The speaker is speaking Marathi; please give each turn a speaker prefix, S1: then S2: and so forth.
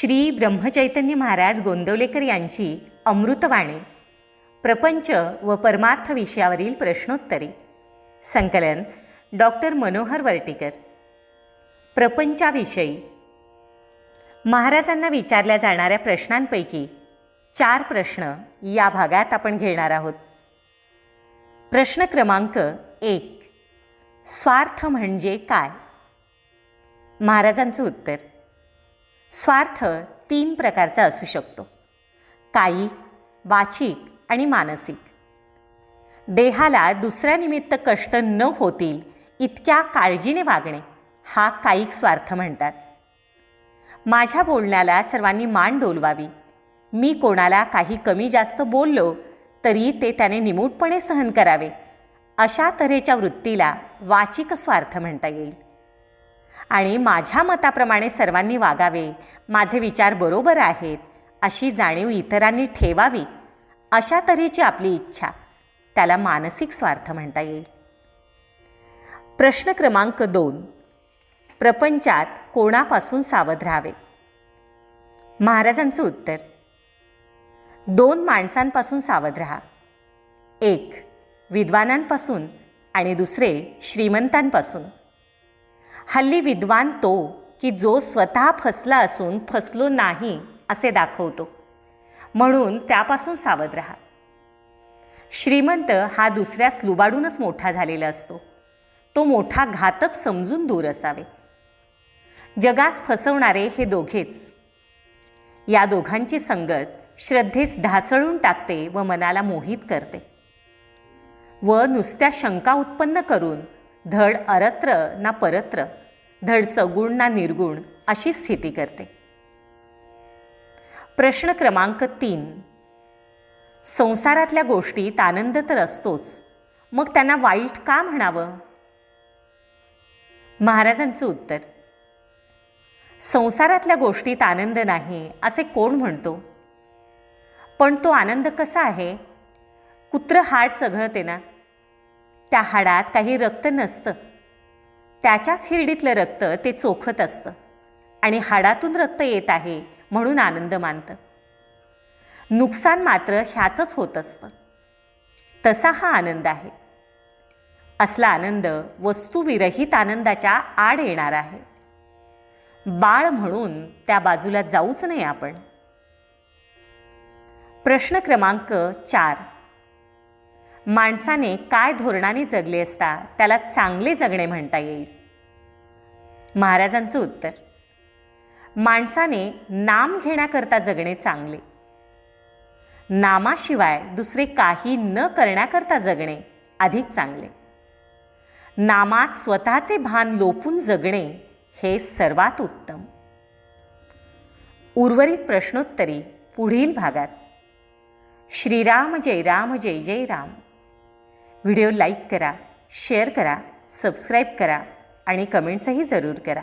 S1: श्री ब्रह्मचैतन्य महाराज गोंदवलेकर यांची अमृतवाणी. प्रपंच व परमार्थ विषयावरील प्रश्नोत्तरी. संकलन डॉक्टर मनोहर वर्टीकर. प्रपंचाविषयी. महाराजांना विचारल्या जाणाऱ्या प्रश्नांपैकी चार प्रश्न या भागात आपण घेणार आहोत. प्रश्न क्रमांक एक. स्वार्थ म्हणजे काय? महाराजांचं उत्तर. स्वार्थ तीन प्रकारचा असू शकतो. कायिक वाचिक आणि मानसिक. देहाला दुसऱ्यानिमित्त कष्ट न होतील इतक्या काळजीने वागणे हा कायिक स्वार्थ म्हणतात. माझ्या बोलण्याला सर्वांनी मान डोलवावी. मी कोणाला काही कमी जास्त बोललो तरी ते त्याने निमूटपणे सहन करावे. अशा तऱ्हेच्या वृत्तीला वाचिक स्वार्थ म्हणता येईल. आणि माझ्या मताप्रमाणे सर्वांनी वागावे. माझे विचार बरोबर आहेत. अशी जाणीव इतरांनी ठेवावी अशा तऱ्हेची आपली इच्छा. त्याला मानसिक स्वार्थ म्हणता येईल. प्रश्न क्रमांक दोन. प्रपंचात कोणापासून सावध राहावे? महाराजांचं उत्तर. दोन माणसांपासून सावध राहा. एक विद्वानांपासून आणि दुसरे श्रीमंतांपासून. हल्ली विद्वान तो की जो स्वतः फसला असून फसलो नाही असे दाखवतो. म्हणून त्यापासून सावध राहा. श्रीमंत हा दुसऱ्यास लुबाडूनच मोठा झालेला असतो. तो मोठा घातक समजून दूर असावे. जगास फसवणारे हे दोघेच. या दोघांची संगत श्रद्धेस ढासळून टाकते व मनाला मोहित करते. व नुसत्या शंका उत्पन्न करून धड अरत्र ना परत्र धड सगुण ना निर्गुण अशी स्थिती करते. प्रश्न क्रमांक तीन. संसारातल्या गोष्टीत आनंद तर असतोच. मग त्यांना वाईट का म्हणावं? महाराजांचं उत्तर. संसारातल्या गोष्टीत आनंद नाही असे कोण म्हणतो? पण तो आनंद कसा आहे? कुत्र हाड चघळते ना? त्या हाडात काही रक्त नसतं. त्याच्याच हिरडीतलं रक्त ते चोखत असतं आणि हाडातून रक्त येत आहे म्हणून आनंद मानतं. नुकसान मात्र ह्याचंच होत असतं. तसा हा आनंद आहे. असला आनंद वस्तुविरहित आनंदाच्या आड येणार आहे. बाळ म्हणून त्या बाजूला जाऊच नाही आपण. प्रश्न क्रमांक चार. माणसाने काय धोरणाने जगले असता त्याला चांगले जगणे म्हणता येईल? महाराजांचं उत्तर माणसाने नाम घेण्याकरता जगणे चांगले. नामाशिवाय दुसरे काही न करण्याकरता जगणे अधिक चांगले. नामात स्वतःचे भान लोपून जगणे हे सर्वात उत्तम. उर्वरित प्रश्नोत्तरी पुढील भागात. श्रीराम जय राम जय जय राम. व्हिडिओ लाईक करा शेअर करा सबस्क्राईब करा आणि कमेंट्सही जरूर करा.